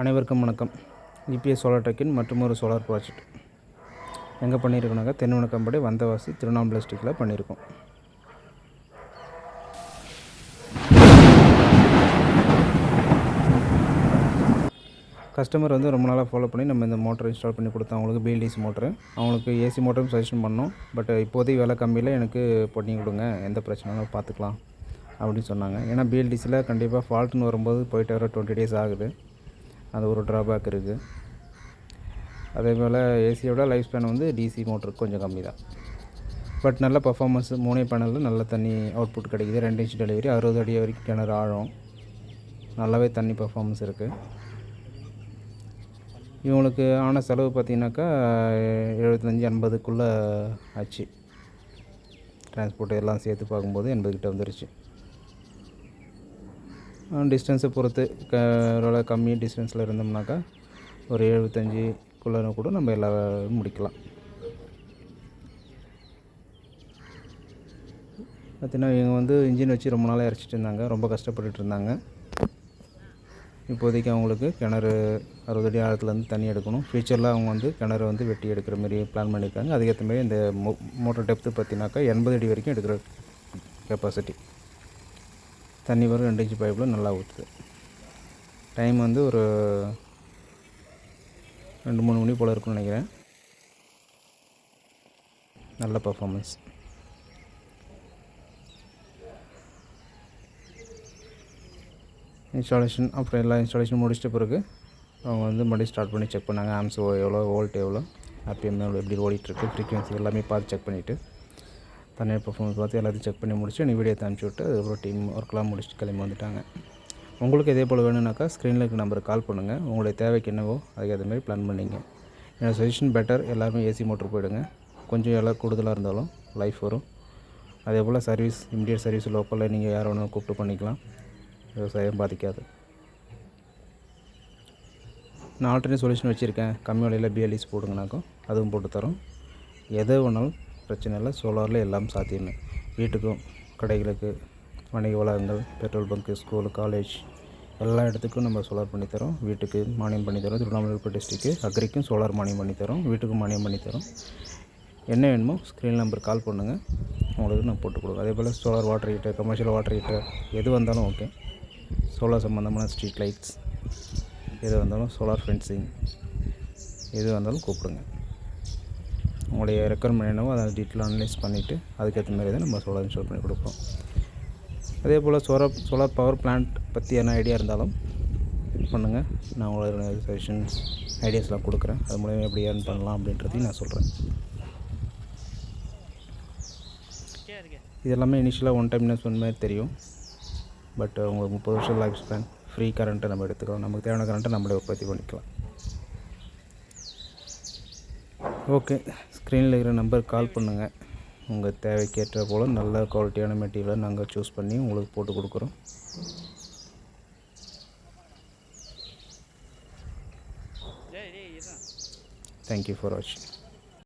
அனைவருக்கும் வணக்கம். EPS solar டெக்கின் மற்றும் ஒரு சோலார் ப்ராஜெக்ட். எங்கே பண்ணியிருக்கோனாக்கா தென்வணக்கம்படி வந்தவாசி திருவண்ணாமலை டிஸ்ட்ரிக்டில் பண்ணியிருக்கோம் கஸ்டமர் வந்து ரொம்ப நாளாக ஃபாலோ பண்ணி நம்ம இந்த மோட்டர் இன்ஸ்டால் பண்ணி கொடுத்தோம். அவங்களுக்கு பிஎல்டிசி மோட்ரு அவங்களுக்கு ஏசி மோட்டரும் சஜஷன் பண்ணோம். பட் இப்போதைக்கு விலை கம்மியில் எனக்கு பண்ணி கொடுங்க. எந்த பிரச்சனையும் பார்த்துக்கலாம். அப்படின்னு சொன்னாங்க. ஏன்னா பிஎல்டிசியில் கண்டிப்பாக ஃபால்ட்டுன்னு வரும்போது போயிட்டு வர டுவெண்ட்டி டேஸ் ஆகுது. அது ஒரு ட்ராபேக் இருக்குது அதே போல் ஏசியோட லைஃப் ஸ்பேன் வந்து டிசி மோட்டருக்கு கொஞ்சம் கம்மி தான். பட் நல்ல பர்ஃபார்மன்ஸ் மூணே பேனலில் நல்ல தண்ணி அவுட்புட் கிடைக்குது. ரெண்டு இன்ச் டெலிவரி அறுபது அடி வரைக்கும் கிணறு ஆழம். நல்லாவே தண்ணி பர்ஃபார்மன்ஸ் இருக்குது இவங்களுக்கு ஆன செலவு பார்த்தீங்கன்னாக்கா எழுபத்தஞ்சி எண்பதுக்குள்ளே ஆச்சு. டிரான்ஸ்போர்ட் எல்லாம் சேர்த்து பார்க்கும்போது எண்பதுக்கிட்ட வந்துருச்சு. டிஸ்டன்ஸை பொறுத்து க ஓரளவு கம்மி டிஸ்டன்ஸில் இருந்தோம்னாக்கா ஒரு எழுபத்தஞ்சிக்குள்ளே கூட நம்ம எல்லா முடிக்கலாம். பார்த்தீங்கன்னா இவங்க வந்து இன்ஜின் வச்சு ரொம்ப நாளாக இறச்சிட்டு இருந்தாங்க. ரொம்ப கஷ்டப்பட்டுட்டு இருந்தாங்க. இப்போதைக்கு அவங்களுக்கு கிணறு அறுபது அடி ஆழத்துலேருந்து தண்ணி எடுக்கணும். ஃப்யூச்சரில் அவங்க வந்து கிணறு வந்து வெட்டி எடுக்கிற மாதிரி பிளான் பண்ணியிருக்காங்க. அதுக்கேற்ற மாதிரி இந்த மோ மோட்டர் டெப்த்து பார்த்தீங்கன்னாக்கா எண்பது அடி வரைக்கும் எடுக்கிற கெப்பாசிட்டி தண்ணி வரும் ரெண்டு இன்ச்சு பைப்பில் நல்லா ஊற்றுது டைம் வந்து ஒரு ரெண்டு மூணு மணி போல் இருக்கும்னு நினைக்கிறேன். நல்ல பர்ஃபார்மன்ஸ் இன்ஸ்டாலேஷன் அப்புறம் எல்லா இன்ஸ்டாலேஷன் முடிச்சிட்ட பிறகு அவங்க வந்து மறுபடியும் ஸ்டார்ட் பண்ணி செக் பண்ணாங்க ஆம்ஸ் எவ்வளோ வோல்ட் எவ்வளோ ஆர்பிஎம் எவ்வளோ எப்படி ஓடிட்டுருக்கு ஃப்ரீக்வன்சி எல்லாமே பார்த்து செக் பண்ணிவிட்டு தனியார் பர்ஃபார்மன்ஸ் பார்த்து எல்லாத்தையும் செக் பண்ணி முடிச்சு நீ வீடியோ அனுப்பிச்சி விட்டு அதுக்கப்புறம் டீம் ஒர்க்கெலாம் முடிச்சுட்டு கிளம்பி வந்துட்டாங்க. உங்களுக்கு இதே போல் வேணும்னாக்கா ஸ்க்ரீனில் இருக்க நம்பருக்கு கால் பண்ணுங்கள் உங்களுடைய தேவைக்கு என்னவோ அதுக்கேற்ற மாதிரி பிளான் பண்ணிங்க என்னோடய சஜஷன் பெட்டர் எல்லாருமே ஏசி மோட்டர் போயிடுங்க. கொஞ்சம் எல்லாம் கூடுதலாக இருந்தாலும் லைஃப் வரும். அதே போல் சர்வீஸ் இம்மிடியட் சர்வீஸ் லோக்கலில் நீங்கள் யார் வேணாலும் கூப்பிட்டு பண்ணிக்கலாம். விவசாயம் பாதிக்காது. நான் ஆல்ரெடி சொல்யூஷன் வச்சுருக்கேன். கம்மி விலையில் பிஎல்இஸ் போடுங்கனாக்கும் அதுவும் போட்டு தரோம். எது வேணாலும் பிரச்சனை இல்லை சோலாரில் எல்லாம் சாத்தியமே. வீட்டுக்கும் கடைகளுக்கு வணிக வளாகங்கள் பெட்ரோல் பங்க்கு ஸ்கூலு காலேஜ் எல்லா இடத்துக்கும் நம்ம சோலார் பண்ணித்தரோம் வீட்டுக்கு மானியம் பண்ணித்தரோம் திருவண்ணாமலை டிஸ்ட்ரிக்கு அக்ரிக்கும் சோலார் மானியம் பண்ணித்தரோம் வீட்டுக்கும் மானியம் பண்ணித்தரோம் என்ன வேணுமோ ஸ்க்ரீன் நம்பர் கால் பண்ணுங்கள் உங்களுக்கு நான் போட்டு கொடுக்குறேன். அதே போல் solar water heater commercial water heater எது வந்தாலும் ஓகே சோலார் சம்மந்தமான ஸ்ட்ரீட் லைட்ஸ் எது வந்தாலும் சோலார் ஃபென்சிங் எது வந்தாலும் கூப்பிடுங்க. உங்களுடைய ரெக்குவயர்மெண்ட் என்னவோ அதை டீட்டெயில் அனலைஸ் பண்ணிவிட்டு அதுக்கேற்ற மாதிரி தான் நம்ம சோலார் இன்ஸ்டால் பண்ணி கொடுப்போம். அதே போல் சோலார் சோலார் பவர் பிளான்ட் பற்றி என்ன ஐடியா இருந்தாலும் பண்ணுங்கள் நான் உங்களோட சஜஷன்ஸ் ஐடியாஸ்லாம் கொடுக்குறேன். அது மூலயமா எப்படி ஏர்ன் பண்ணலாம் அப்படின்றதையும் நான் சொல்கிறேன் இது எல்லாமே இனிஷியலாக ஒன் டைம் இன்வெஸ்ட்மெண்ட் மாதிரி தெரியும். பட் உங்களுக்கு முப்பது வருஷம் லைஃப் ஸ்பேன் ஃப்ரீ கரண்ட்டை நம்ம எடுத்துக்கலாம். நமக்கு தேவையான கரண்ட்டை நம்மளே உற்பத்தி பண்ணிக்கலாம். ஓகே ஸ்க்ரீனில் இருக்கிற நம்பருக்கு கால் பண்ணுங்கள் உங்கள் தேவைக்கேற்ற போல் நல்ல குவாலிட்டியான மெட்டீரியலை நாங்கள் சூஸ் பண்ணி உங்களுக்கு போட்டு கொடுக்குறோம். தேங்க்யூ ஃபார் வாட்சிங்